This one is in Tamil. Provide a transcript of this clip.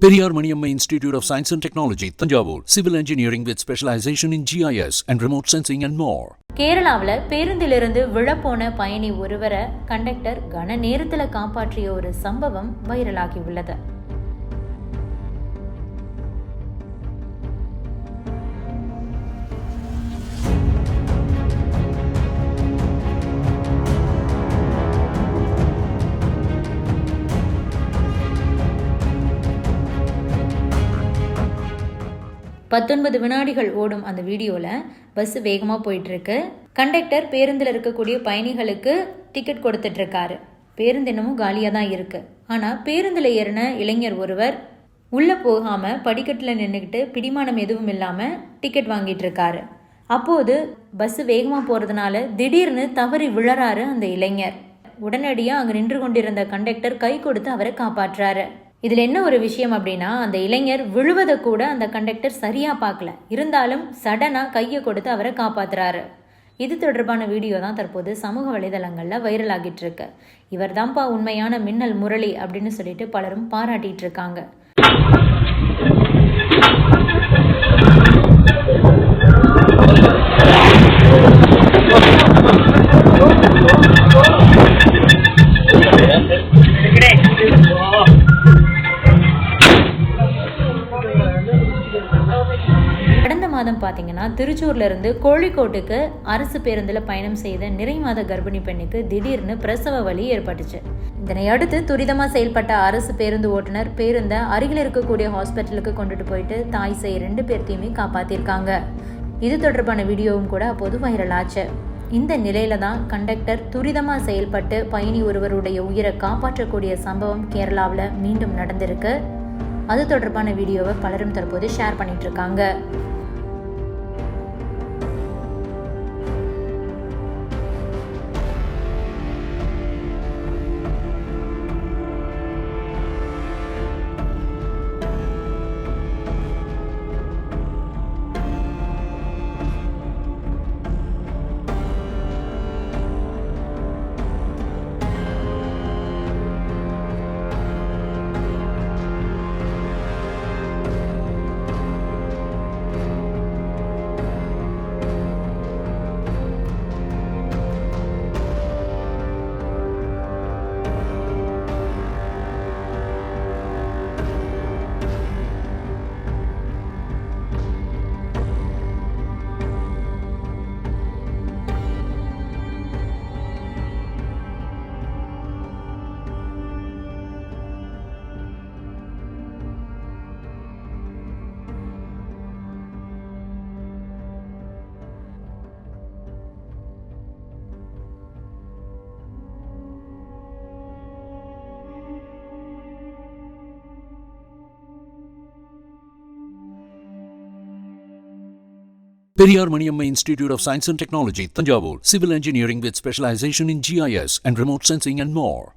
Periyar Maniammai institute of science and technology Thanjavur civil engineering with specialization in GIS and remote sensing and more கேரளாவில் பேருந்திலிருந்து விழப்போன பயணி ஒருவரை கண்டக்டர் கன நேரத்தில் காப்பாற்றிய ஒரு சம்பவம் வைரலாகி உள்ளது பத்தொன்பது வினாடிகள் ஓடும் அந்த வீடியோவில் பஸ் வேகமாக போயிட்டுருக்கு. கண்டக்டர் பேருந்தில் இருக்கக்கூடிய பயணிகளுக்கு டிக்கெட் கொடுத்துட்ருக்காரு பேருந்து இன்னமும் காலியாக தான் இருக்குது ஆனால் பேருந்தில் ஏறின இளைஞர் ஒருவர் உள்ளே போகாமல் படிக்கட்டில் நின்றுக்கிட்டு பிடிமானம் எதுவும் இல்லாமல் டிக்கெட் வாங்கிட்டு இருக்காரு அப்போது பஸ் வேகமாக போகிறதுனால திடீர்னு தவறி விழறாரு அந்த இளைஞர். உடனடியாக அங்கே நின்று கொண்டிருந்த கண்டக்டர் கை கொடுத்து அவரை காப்பாற்றுறாரு இதில் என்ன ஒரு விஷயம் அப்படின்னா அந்த இளைஞர் விழுவதை கூட அந்த கண்டக்டர் சரியாக பார்க்கல. இருந்தாலும் சடனாக கையை கொடுத்து அவரை காப்பாத்துறாரு. இது தொடர்பான வீடியோ தான் தற்போது சமூக வலைதளங்களில் வைரல் ஆகிட்டு இருக்கு. இவர் தான்ப்பா உண்மையான மின்னல் முரளி அப்படின்னு சொல்லிட்டு பலரும் பாராட்டிட்டு இருக்காங்க. மாதம் பார்த்தீங்கன்னா திருச்சூர்ல இருந்து கோழிக்கோட்டுக்கு அரசு பேருந்தில் பயணம் செய்த நிறைமாத கர்ப்பிணி பெண்ணுக்கு திடீர்னு பிரசவ வலி ஏற்பட்டுச்சு. இதனை அடுத்து துரிதமாக செயல்பட்ட அரசு பேருந்து ஓட்டுநர் பேருந்தை அருகில் இருக்கக்கூடிய ஹாஸ்பிட்டலுக்கு கொண்டுட்டு போயிட்டு தாய் செய்ய ரெண்டு பேர்த்தையுமே காப்பாற்றிருக்காங்க இது தொடர்பான வீடியோவும் கூட அப்போது வைரலாச்சு. இந்த நிலையில தான் கண்டக்டர் துரிதமாக செயல்பட்டு பயணி ஒருவருடைய உயிரை காப்பாற்றக்கூடிய சம்பவம் கேரளாவில் மீண்டும் நடந்திருக்கு. அது தொடர்பான வீடியோவை பலரும் தற்போது ஷேர் பண்ணிட்டு இருக்காங்க. Periyar Maniamma Institute of Science and Technology, Tanjavur, Civil Engineering with specialization in GIS and remote sensing and more.